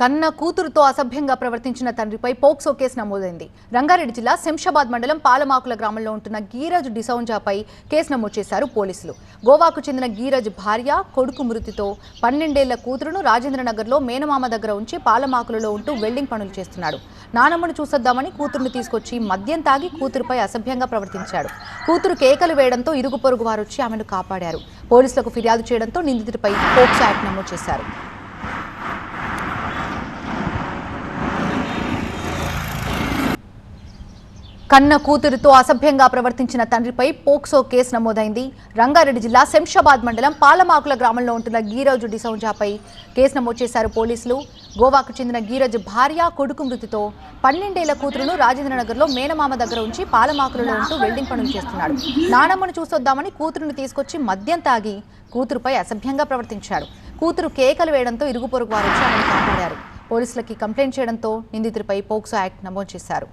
కన్న కూతురుతో అసభ్యంగా ప్రవర్తించిన తండ్రిపై పోక్సో కేసు నమోదైంది. రంగారెడ్డి జిల్లా శంషాబాద్ మండలం పాలమాకుల గ్రామంలో ఉంటున్న గీరజ్ డిసౌంజాపై కేసు నమోదు చేశారు పోలీసులు. గోవాకు చెందిన గీరజ్ భార్య కొడుకు మృతితో పన్నెండేళ్ళ కూతురును రాజేంద్రనగర్లో మేనమామ దగ్గర ఉంచి పాలమాకులలో ఉంటూ వెల్డింగ్ పనులు చేస్తున్నాడు. నానమ్మను చూసొద్దామని కూతురును తీసుకొచ్చి మద్యం తాగి కూతురుపై అసభ్యంగా ప్రవర్తించాడు. కూతురు కేకలు వేయడంతో ఇరుగు పొరుగు వారు వచ్చి ఆమెను కాపాడారు. పోలీసులకు ఫిర్యాదు చేయడంతో నిందితుడిపై పోక్సో యాక్ట్ నమోదు చేశారు. కన్న కూతురుతో అసభ్యంగా ప్రవర్తించిన తండ్రిపై పోక్సో కేసు నమోదైంది. రంగారెడ్డి జిల్లా శంషాబాద్ మండలం పాలమాకుల గ్రామంలో ఉంటున్న గీరోజు డిసౌజాపై కేసు నమోదు చేశారు పోలీసులు. గోవాకు చెందిన గీరజ్ భార్య కొడుకు మృతితో పన్నెండేళ్ళ కూతురును రాజేంద్రనగర్లో మేనమామ దగ్గర ఉంచి పాలమాకులలో ఉంటూ వెల్డింగ్ పనులు చేస్తున్నాడు. నానమ్మను చూసొద్దామని కూతురుని తీసుకొచ్చి మద్యం తాగి కూతురుపై అసభ్యంగా ప్రవర్తించాడు. కూతురు కేకలు వేయడంతో ఇరుగు పొరుగు వారు వచ్చి ఆమెను కాపాడారు. పోలీసులకి కంప్లైంట్ చేయడంతో నిందితుడిపై పోక్సో యాక్ట్ నమోదు చేశారు.